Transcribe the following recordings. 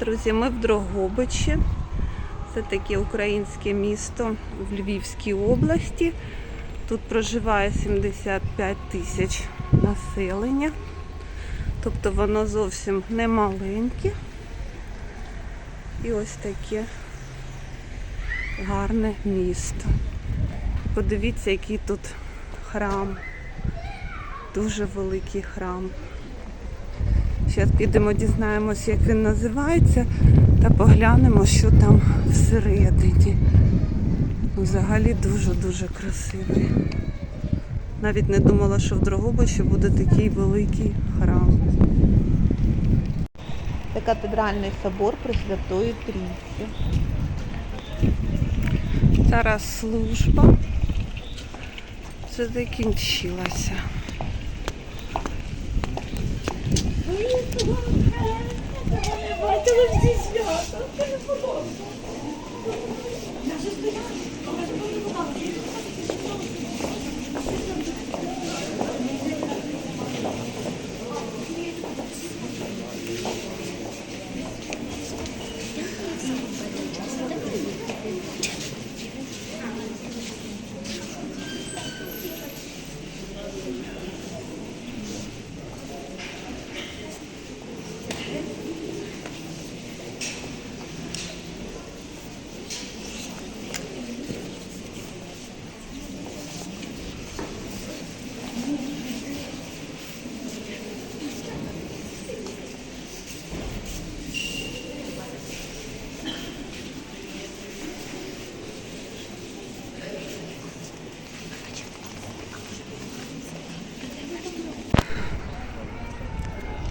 Друзі, ми в Дрогобичі. Це таке українське місто в Львівській області. Тут проживає 75 тисяч населення. Тобто воно зовсім не маленьке. І ось таке гарне місто. Подивіться, який тут храм. Дуже великий храм. Зараз підемо, дізнаємось, як він називається, та поглянемо, що там всередині. Ну, Взагалі дуже-дуже красивий. Навіть не думала, що в Дрогобичі буде такий великий храм. Це катедральний собор Пресвятої Трійці. Зараз служба. Це закінчилася. Бачила всі свята. Скажи, будь ласка.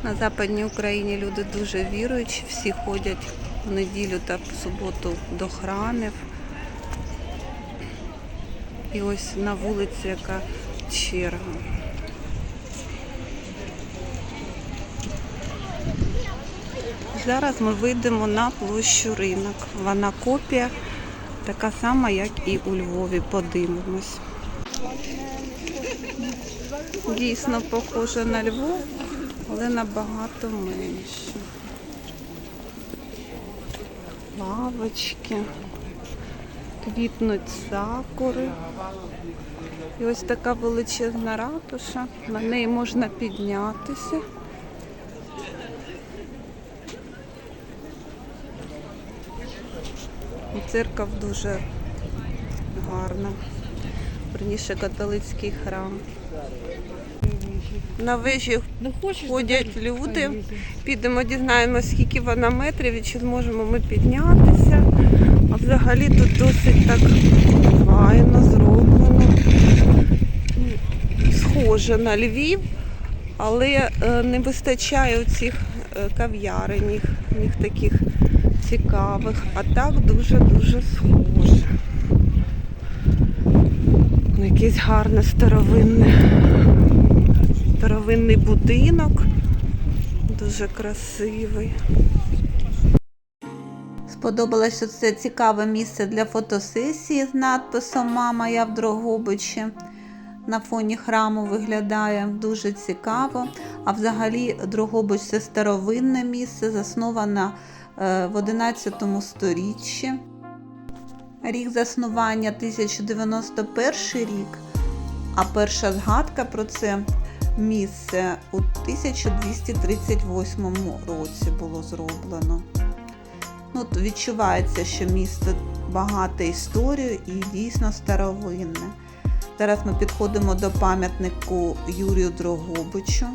На Западній Україні люди дуже віруючі, всі ходять в неділю та в суботу до храмів. І ось на вулиці яка черга. Зараз ми вийдемо на площу ринок. Вона копія така сама, як і у Львові. Подивимось. Дійсно похоже на Львов, але набагато менше. Лавочки, квітнуть сакури. І ось така величезна ратуша. На неї можна піднятися. Церква дуже гарна. Верніше католицький храм. На вежі Ну ходять люди. Підемо, дізнаємося, скільки вона метрів і чи зможемо ми піднятися. А взагалі тут досить так файно зроблено. Схоже на Львів, але е, не вистачає оцих е, кав'ярень, їх, їх таких цікавих. А так дуже-дуже схоже. Якесь гарне старовинне старовинний будинок. Дуже красивий. Сподобалось це цікаве місце для фотосесії з надписом Мама, я в Дрогобичі. На фоні храму виглядає дуже цікаво. А взагалі Дрогобич це старовинне місце, засноване е, в 11 сторіччі. Рік заснування 1091 рік, а перша згадка про це місце у 1238 році було зроблено. Ну, відчувається, що місто багате історією і дійсно старовинне. Зараз ми підходимо до пам'ятнику Юрію Дрогобичу.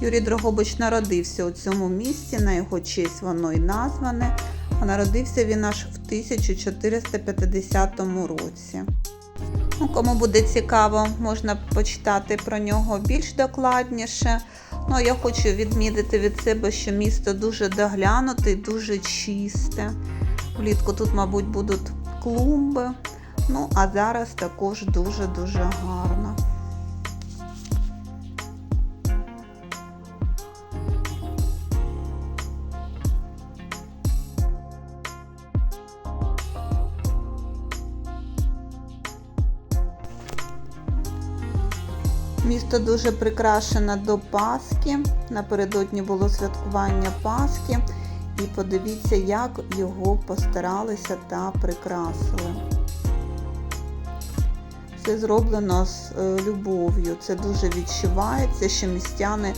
Юрій Дрогобич народився у цьому місті, на його честь воно і назване. А народився він аж в 1450 році. Кому буде цікаво, можна почитати про нього більш докладніше. Ну, я хочу відмітити від себе, що місто дуже доглянуте і дуже чисте. Влітку тут, мабуть, будуть клумби. Ну, а зараз також дуже-дуже гарно. Місто дуже прикрашене до Пасхи. Напередодні було святкування Пасхи. І подивіться, як його постаралися та прикрасили. Це зроблено з е, любов'ю. Це дуже відчувається, що містяни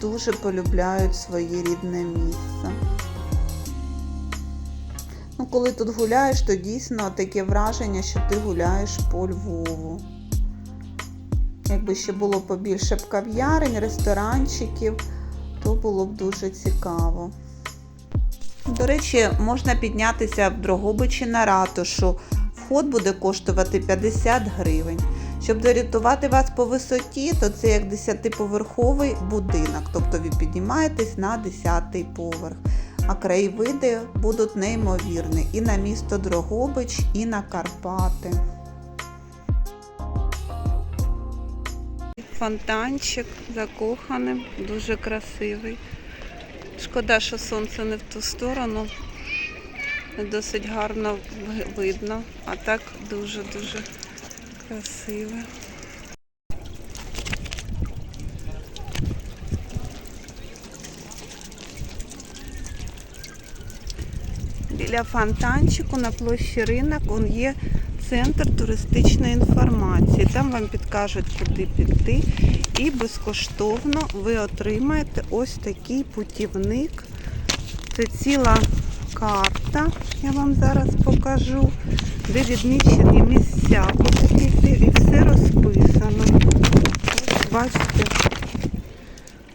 дуже полюбляють своє рідне місце. Ну, коли тут гуляєш, то дійсно таке враження, що ти гуляєш по Львову. Якби ще було побільше б кав'ярень, ресторанчиків, то було б дуже цікаво. До речі, можна піднятися в Дрогобичі на ратушу. Вход буде коштувати 50 гривень. Щоб зорієнтувати вас по висоті, то це як 10-поверховий будинок, тобто ви піднімаєтесь на 10-й поверх. А краєвиди будуть неймовірні і на місто Дрогобич, і на Карпати. Фонтанчик закоханим, дуже красивий. Шкода, що сонце не в ту сторону. Досить гарно видно, а так дуже-дуже красиве. Біля фонтанчику на площі ринок он є центр туристичної інформації. Там вам підкажуть, куди піти. І безкоштовно ви отримаєте ось такий путівник. Це ціла карта, я вам зараз покажу, де відмічені місця, куди і все розписано. Ось бачите,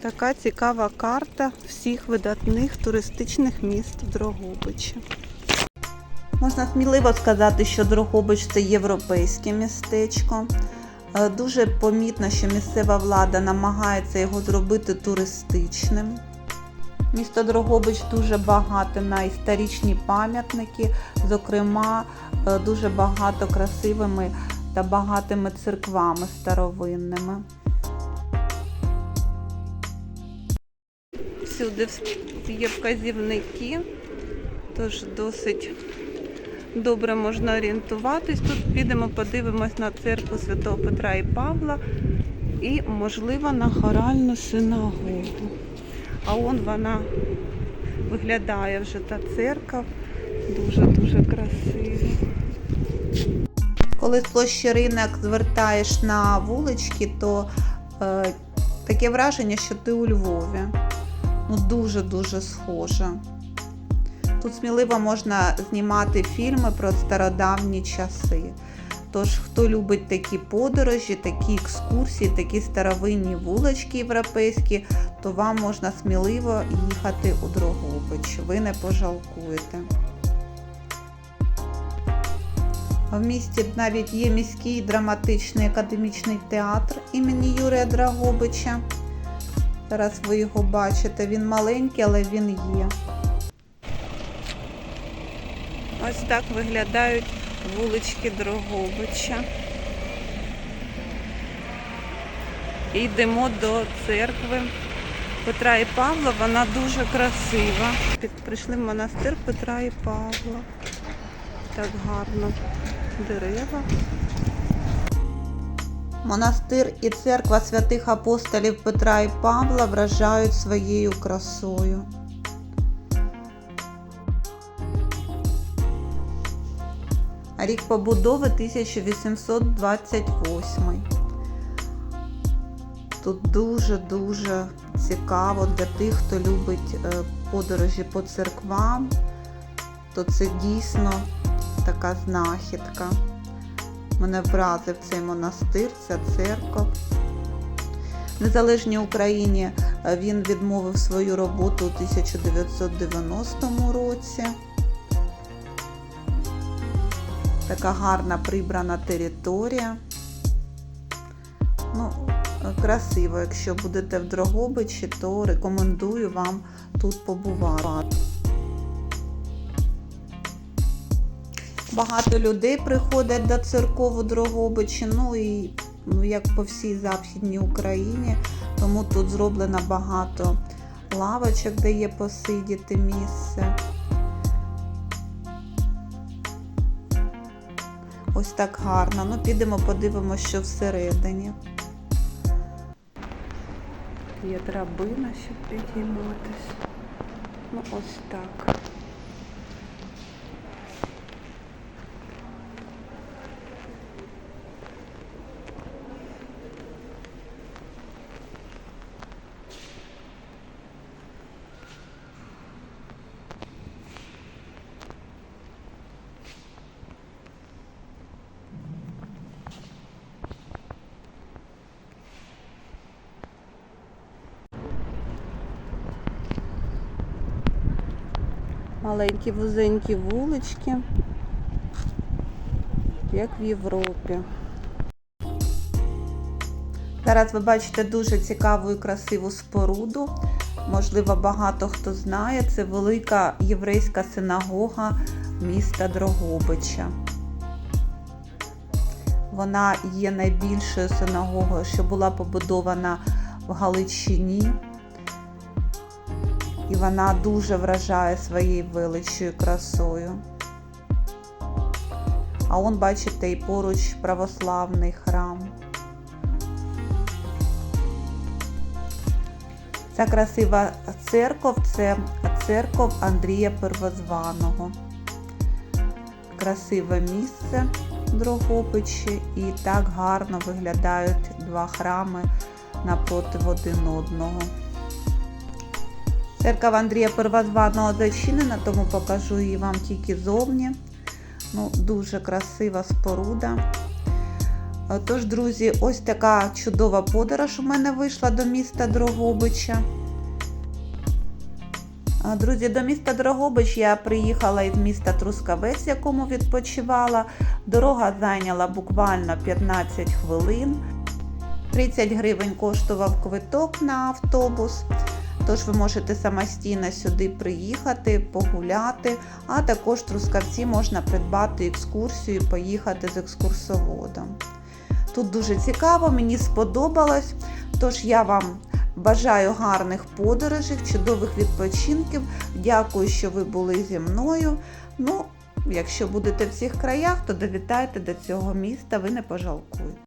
така цікава карта всіх видатних туристичних міст в Дрогобичі. Можна сміливо сказати, що Дрогобич це європейське містечко. Е, Дуже помітно, що місцева влада намагається його зробити туристичним. Місто Дрогобич дуже багато на історичні пам'ятники, зокрема, е, дуже багато красивими та багатими церквами старовинними. Всюди є вказівники, тож досить добре можна орієнтуватись. Тут підемо, подивимось на церкву Святого Петра і Павла і, можливо, на хоральну синагогу. А он вона виглядає вже та церква. Дуже-дуже красиво. Коли з площі ринок звертаєш на вулички, то е, таке враження, що ти у Львові. Ну, дуже-дуже схоже. Тут сміливо можна знімати фільми про стародавні часи. Тож, хто любить такі подорожі, такі екскурсії, такі старовинні вулички європейські, то вам можна сміливо їхати у Дрогобич. Ви не пожалкуєте. В місті навіть є міський драматичний академічний театр імені Юрія Драгобича. Зараз ви його бачите. Він маленький, але він є. Ось так виглядають вулички Дрогобича. І йдемо до церкви Петра і Павла. Вона дуже красива. Прийшли в монастир Петра і Павла. Так гарно. Дерева. Монастир і церква святих апостолів Петра і Павла вражають своєю красою. Рік побудови 1828. Тут дуже-дуже цікаво для тих, хто любить е, подорожі по церквам, то це дійсно така знахідка. Мене вразив цей монастир, ця церква. В Незалежній Україні е, він відмовив свою роботу у 1990 році. Така гарна прибрана територія. Ну, красиво. Якщо будете в Дрогобичі, то рекомендую вам тут побувати. Багато людей приходять до церков у Дрогобичі, ну і ну, як по всій Західній Україні, тому тут зроблено багато лавочок, де є посидіти місце. Ось так гарно. Ну, підемо, подивимося, що всередині. Є драбина, щоб підійматися. Ну, ось так. Маленькі вузенькі вулички, як в Європі. Зараз ви бачите дуже цікаву і красиву споруду. Можливо, багато хто знає. Це велика єврейська синагога міста Дрогобича. Вона є найбільшою синагогою, що була побудована в Галичині. І вона дуже вражає своєю величою красою. А он, бачите, і поруч православний храм. Ця красива церков це церков Андрія Первозваного. Красиве місце в Дрогобичі і так гарно виглядають два храми напроти один одного. Церква Андрія Первозваного зачинена, тому покажу її вам тільки зовні. Ну, дуже красива споруда. Тож, друзі, ось така чудова подорож у мене вийшла до міста Дрогобича. Друзі, до міста Дрогобич я приїхала із міста Трускавець, якому відпочивала. Дорога зайняла буквально 15 хвилин. 30 гривень коштував квиток на автобус. Тож ви можете самостійно сюди приїхати, погуляти, а також Трускавці можна придбати екскурсію і поїхати з екскурсоводом. Тут дуже цікаво, мені сподобалось. Тож я вам бажаю гарних подорожей, чудових відпочинків. Дякую, що ви були зі мною. Ну, якщо будете в цих краях, то довітайте до цього міста, ви не пожалкуєте.